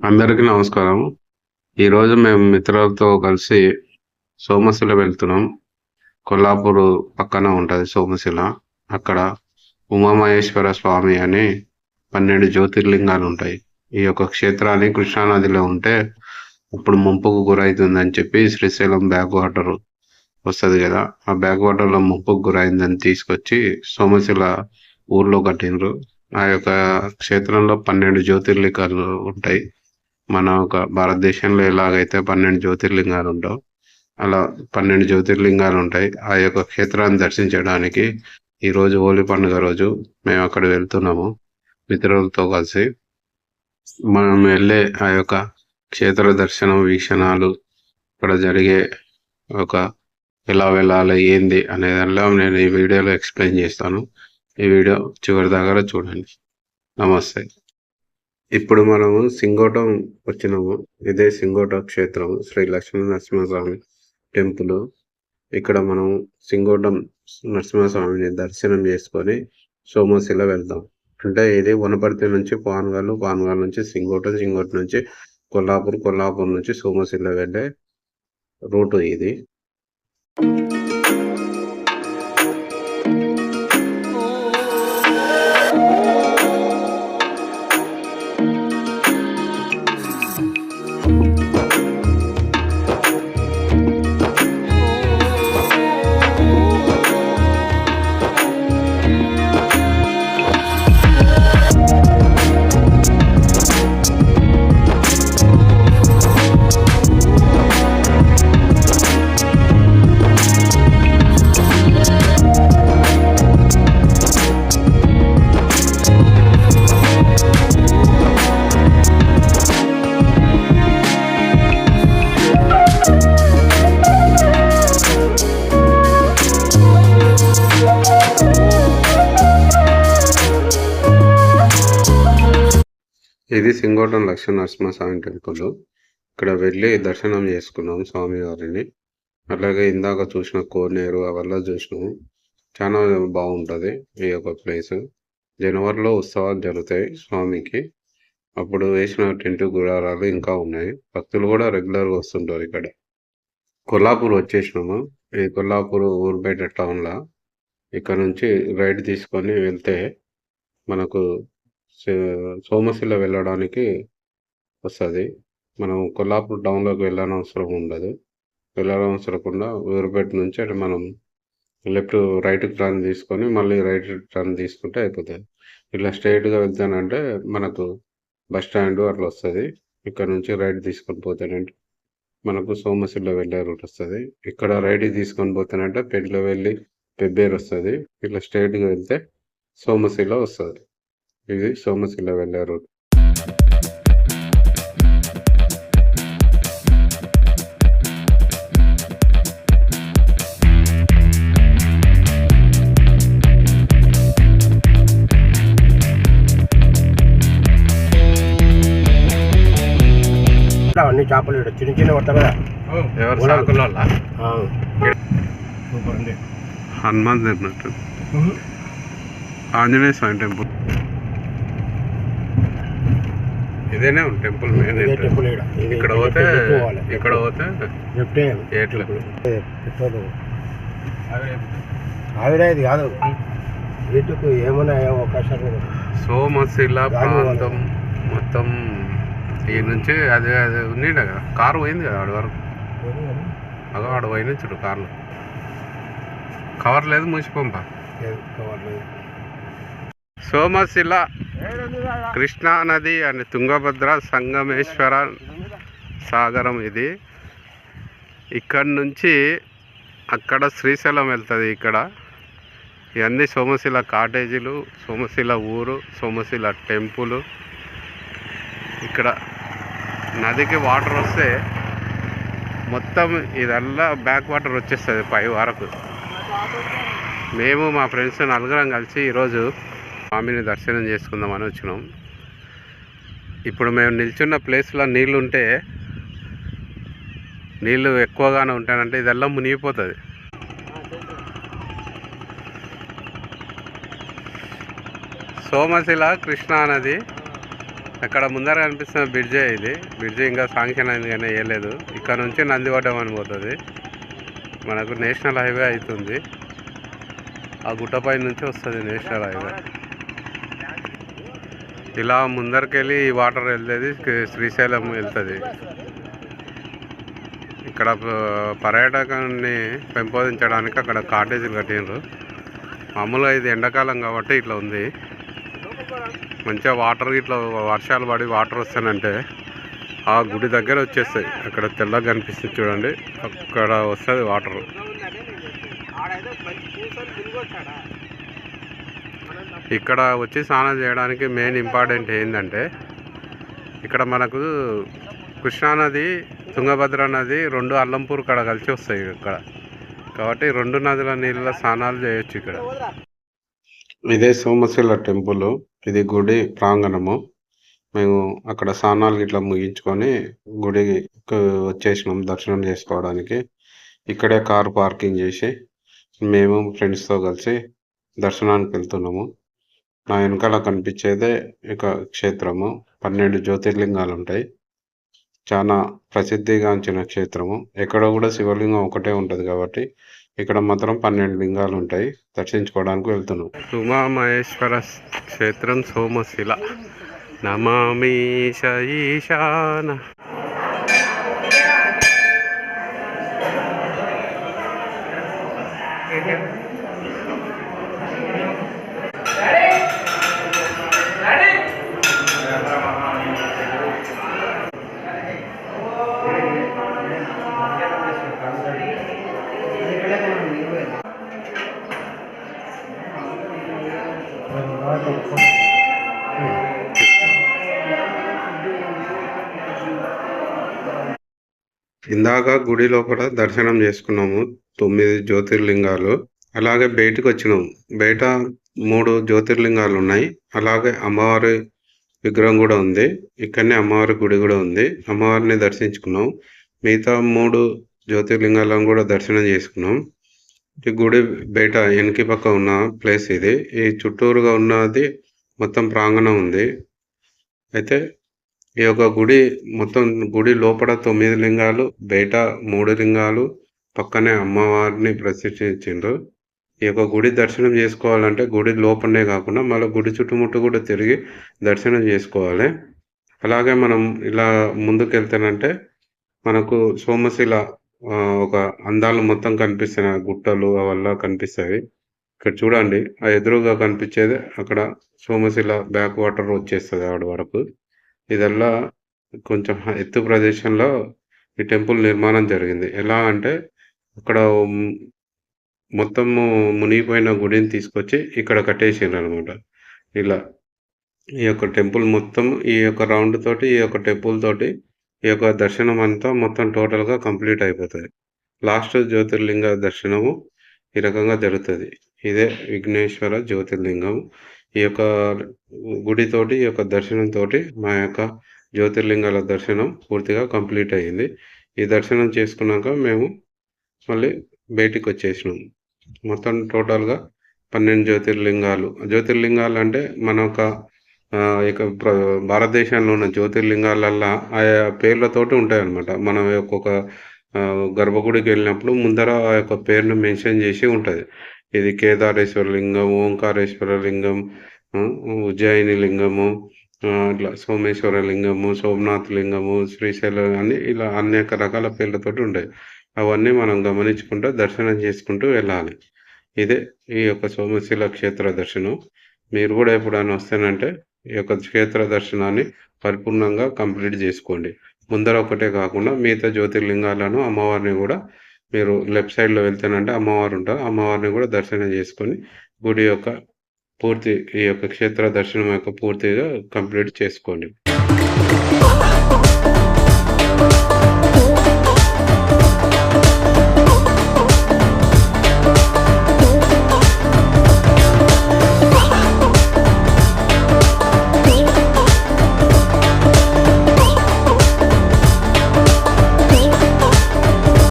అందరికీ నమస్కారం. ఈరోజు మేము మిత్రులతో కలిసి సోమశిల వెళ్తున్నాం. కొల్లాపూర్ పక్కన ఉంటుంది సోమశిల. అక్కడ ఉమామహేశ్వర స్వామి అని పన్నెండు జ్యోతిర్లింగాలు ఉంటాయి. ఈ యొక్క క్షేత్రాన్ని కృష్ణానదిలో ఉంటే ఇప్పుడు ముంపుకు గురవుతుందని చెప్పి శ్రీశైలం బ్యాక్ వాటర్ వస్తుంది కదా. ఆ బ్యాక్ వాటర్లో ముంపుకు గురైందని తీసుకొచ్చి సోమశిల ఊర్లో కట్టినరు ఆ యొక్క క్షేత్రంలో పన్నెండు జ్యోతిర్లింగాలు ఉంటాయి. మన ఒక భారతదేశంలో ఎలాగైతే పన్నెండు జ్యోతిర్లింగాలు ఉంటావు అలా పన్నెండు జ్యోతిర్లింగాలు ఉంటాయి. ఆ యొక్క క్షేత్రాన్ని దర్శించడానికి ఈరోజు హోలీ పండుగ రోజు మేము అక్కడ వెళ్తున్నాము. మిత్రులతో కలిసి మనం వెళ్ళే ఆ యొక్క క్షేత్ర దర్శనం వీక్షణాలు ఇక్కడ జరిగే ఒక ఎలా వెళ్ళాలి ఏంది అనే దానిలో నేను ఈ వీడియోలో ఎక్స్ప్లెయిన్ చేస్తాను. ఈ వీడియో చివరి దగ్గర చూడండి. నమస్తే. ఇప్పుడు మనము సింగోటం వచ్చినాము. ఇదే సింగోట క్షేత్రం శ్రీ లక్ష్మీ నరసింహస్వామి టెంపుల్. ఇక్కడ మనం సింగోటం నరసింహస్వామిని దర్శనం చేసుకొని సోమశిల వెళ్దాం. అంటే ఇది వనపర్తి నుంచి పాన్గాలు పాన్గాల్ నుంచి సింగోటం సింగోటం నుంచి కొల్లాపూర్ కొల్లాపూర్ నుంచి సోమశిల వెళ్ళే రూటు ఇది. ఇది సింగోటం లక్ష్మీ నరసింహస్వామి టెంపుల్. ఇక్కడ వెళ్ళి దర్శనం చేసుకున్నాం స్వామి వారిని. అలాగే ఇందాక చూసిన కోనేరు అవల్ల చూసినాము. చాలా బాగుంటది ఈ యొక్క ప్లేస్. జనవరిలో ఉత్సవాలు జరుగుతాయి స్వామికి. అప్పుడు వేసిన టెంట్ గుడారాలు ఇంకా ఉన్నాయి. భక్తులు కూడా రెగ్యులర్గా వస్తుంటారు ఇక్కడ. కొల్లాపూర్ వచ్చేసినాము. ఈ కొల్లాపూర్ ఊరు టౌన్ లా ఇక్కడ నుంచి రైడ్ తీసుకొని వెళ్తే మనకు సోమశిల వెళ్ళడానికి వస్తుంది. మనం కొల్లాపూర్ టౌన్లోకి వెళ్ళనవసరం ఉండదు. వెళ్ళనవసరకుండా ఊరుపేట నుంచి అంటే మనం లెఫ్ట్ రైట్ టర్న్ తీసుకొని మళ్ళీ రైట్ టర్న్ తీసుకుంటే అయిపోతుంది. ఇట్లా స్ట్రైట్గా వెళ్తానంటే మనకు బస్ స్టాండ్ అట్లా వస్తుంది. ఇక్కడ నుంచి రైట్ తీసుకొని పోతానంటే మనకు సోమశిల వెళ్ళే రూట్ వస్తుంది. ఇక్కడ రైట్ తీసుకొని పోతానంటే పెళ్ళి వెళ్ళి పెబ్బేరు వస్తుంది. ఇట్లా స్ట్రైట్గా వెళ్తే సోమశిల వస్తుంది. ఇది సోమశిల వెళ్ళే రూట్. అన్ని చేపలు చిన్న చిన్న కదా. ఉంది హనుమాన్ తిన్నట్టు ఆంజనేయ స్వామి టెంపుల్. ఇదేనే? టెంపుల్ టెంపుల్ ఇక్కడ పోతే. ఇక్కడ పోతే ఆవిరా ఇది కాదు. వీటికి ఏమైనా అవకాశాలు ఉన్నాయి? సోమశిల ప్రాంతం మొత్తం ఈ నుంచి అదే అదే ఉన్నీడ కదా? కారు పోయింది కదా ఆడి వరకు? అదో ఆడ పోయిన చూడు కార్లో. కవర్ లేదు మూసిపంప లేదు, కావాలి. సోమశిల కృష్ణా నది అండ్ తుంగభద్ర సంగమేశ్వర సాగరం ఇది. ఇక్కడ నుంచి అక్కడ శ్రీశైలం వెళ్తుంది ఇక్కడ. ఇవన్నీ సోమశిల కాటేజీలు సోమశిల ఊరు సోమశిల టెంపుల్. ఇక్కడ నదికి వాటర్ వస్తే మొత్తం ఇదల్లా బ్యాక్ వాటర్ వచ్చేస్తుంది పై వరకు. మేము మా ఫ్రెండ్స్ నలుగురం కలిసి ఈరోజు స్వామిని దర్శనం చేసుకుందామని వచ్చినాం. ఇప్పుడు మేము నిల్చున్న ప్లేస్లో నీళ్ళు ఉంటే నీళ్ళు ఎక్కువగానే ఉంటాయంటే ఇదెల్లం మునిగిపోతుంది. సోమశిల కృష్ణా నది. అక్కడ ముందర కనిపిస్తున్న బ్రిడ్జే ఇది. బ్రిడ్జి ఇంకా శాంక్షన్ అయింది కానీ వేయలేదు ఇక్కడ నుంచి నందివడ్డం అని పోతుంది. మనకు నేషనల్ హైవే అవుతుంది ఆ గుట్టపై నుంచి వస్తుంది నేషనల్ హైవే. ఇలా ముందరికెళ్ళి ఈ వాటర్ వెళ్తుంది శ్రీశైలం వెళ్తుంది. ఇక్కడ పర్యాటకాన్ని పెంపొందించడానికి అక్కడ కాటేజీలు కట్టినారు మామూలుగా ఇది ఎండాకాలం కాబట్టి ఇట్లా ఉంది. మంచిగా వాటర్ ఇట్లా వర్షాలు పడి వాటర్ వస్తానంటే ఆ గుడి దగ్గర వచ్చేస్తాయి. అక్కడ తెల్లగా కనిపిస్తుంది చూడండి. అక్కడ వస్తుంది వాటర్. ఇక్కడ వచ్చి స్నానం చేయడానికి మెయిన్ ఇంపార్టెంట్ ఏంటంటే ఇక్కడ మనకు కృష్ణానది తుంగభద్ర నది రెండు అల్లంపూర్ కాడ కలిసి వస్తాయి ఇక్కడ. కాబట్టి రెండు నదుల నీళ్ళ స్నానాలు చేయొచ్చు ఇక్కడ. ఇదే సోమశిల టెంపుల్ ఇది గుడి ప్రాంగణము. మేము అక్కడ స్నానాలు ఇట్లా ముగించుకొని గుడికి వచ్చేసినాం దర్శనం చేసుకోవడానికి. ఇక్కడే కార్ పార్కింగ్ చేసి మేము ఫ్రెండ్స్తో కలిసి దర్శనానికి వెళ్తున్నాము. నా వెనకాల కనిపించేదే ఇక క్షేత్రము. పన్నెండు జ్యోతిర్లింగాలు ఉంటాయి. చాలా ప్రసిద్ధిగాంచిన క్షేత్రము. ఎక్కడ కూడా శివలింగం ఒకటే ఉంటుంది కాబట్టి ఇక్కడ మాత్రం పన్నెండు లింగాలు ఉంటాయి. దర్శించుకోవడానికి వెళ్తున్నాం. ఉమామహేశ్వర క్షేత్రం సోమశిల. నమామి ఈశాన ఇందాక గుడి లోపల దర్శనం చేసుకున్నాము తొమ్మిది జ్యోతిర్లింగాలు. అలాగే బయటకు వచ్చినాము. బయట మూడు జ్యోతిర్లింగాలు ఉన్నాయి. అలాగే అమ్మవారి విగ్రహం కూడా ఉంది. ఇక్కడనే అమ్మవారి గుడి కూడా ఉంది. అమ్మవారిని దర్శించుకున్నాం మిగతా మూడు జ్యోతిర్లింగాలను కూడా దర్శనం చేసుకున్నాం ఈ గుడి బయట వెనక పక్క ఉన్న ప్లేస్ ఇది. ఈ చుట్టూరుగా ఉన్నది మొత్తం ప్రాంగణం ఉంది. అయితే ఈ యొక్క గుడి మొత్తం గుడి లోపల తొమ్మిది లింగాలు బయట మూడు లింగాలు పక్కనే అమ్మవారిని ప్రతిష్ఠించిండ్రు. ఈ యొక్క గుడి దర్శనం చేసుకోవాలంటే గుడి లోపలనే కాకుండా మళ్ళీ గుడి చుట్టుముట్టు కూడా తిరిగి దర్శనం చేసుకోవాలి. అలాగే మనం ఇలా ముందుకెళ్తానంటే మనకు సోమశిల ఒక అందాలు మొత్తం కనిపిస్తున్నాయి గుట్టలు అవల్ల కనిపిస్తాయి. ఇక్కడ చూడండి ఆ ఎదురుగా కనిపించేది అక్కడ సోమశిల బ్యాక్ వాటర్ వచ్చేస్తుంది ఆవిడ వరకు. ఇదల్లా కొంచెం ఎత్తు ప్రదేశంలో ఈ టెంపుల్ నిర్మాణం జరిగింది. ఎలా అంటే అక్కడ మొత్తము మునిగిపోయిన గుడిని తీసుకొచ్చి ఇక్కడ కట్టేసారు అనమాట ఇలా ఈ యొక్క టెంపుల్ మొత్తం ఈ యొక్క రౌండ్ తోటి ఈ యొక్క టెంపుల్ తోటి ఈ యొక్క దర్శనం అంతా మొత్తం టోటల్గా కంప్లీట్ అయిపోతుంది. లాస్ట్ జ్యోతిర్లింగ దర్శనము ఈ రకంగా జరుగుతుంది. ఇదే విఘ్నేశ్వర జ్యోతిర్లింగం ఈ యొక్క గుడితోటి ఈ యొక్క దర్శనంతో మా యొక్క జ్యోతిర్లింగాల దర్శనం పూర్తిగా కంప్లీట్ అయ్యింది. ఈ దర్శనం చేసుకున్నాక మేము మళ్ళీ బయటికి వచ్చేసినాం. మొత్తం టోటల్గా పన్నెండు జ్యోతిర్లింగాలు. జ్యోతిర్లింగాలు అంటే మన ఒక ఇక భారతదేశంలో ఉన్న జ్యోతిర్లింగాలల్లా ఆయా పేర్లతోటి ఉంటాయన్నమాట. మనం ఒక్కొక్క గర్భగుడికి వెళ్ళినప్పుడు ముందర ఆ యొక్క పేరును మెన్షన్ చేసి ఉంటుంది. ఇది కేదారేశ్వర లింగం ఓంకారేశ్వర లింగం ఉజ్జయిని లింగము ఇట్లా సోమేశ్వర లింగము సోమనాథ్ లింగము శ్రీశైలం అని ఇలా అనేక రకాల పేర్లతోటి ఉంటాయి అవన్నీ మనం గమనించుకుంటూ దర్శనం చేసుకుంటూ వెళ్ళాలి. ఇదే ఈ యొక్క సోమశిల క్షేత్ర దర్శనం. మీరు కూడా ఎప్పుడైనా వస్తానంటే ఈ యొక్క క్షేత్ర దర్శనాన్ని పరిపూర్ణంగా కంప్లీట్ చేసుకోండి. ముందర ఒకటే కాకుండా మిగతా జ్యోతిర్లింగాలను అమ్మవారిని కూడా మీరు లెఫ్ట్ సైడ్లో వెళ్తానంటే అమ్మవారు ఉంటారు. అమ్మవారిని కూడా దర్శనం చేసుకొని గుడి యొక్క పూర్తి ఈ యొక్క క్షేత్ర దర్శనం యొక్క పూర్తిగా కంప్లీట్ చేసుకోండి.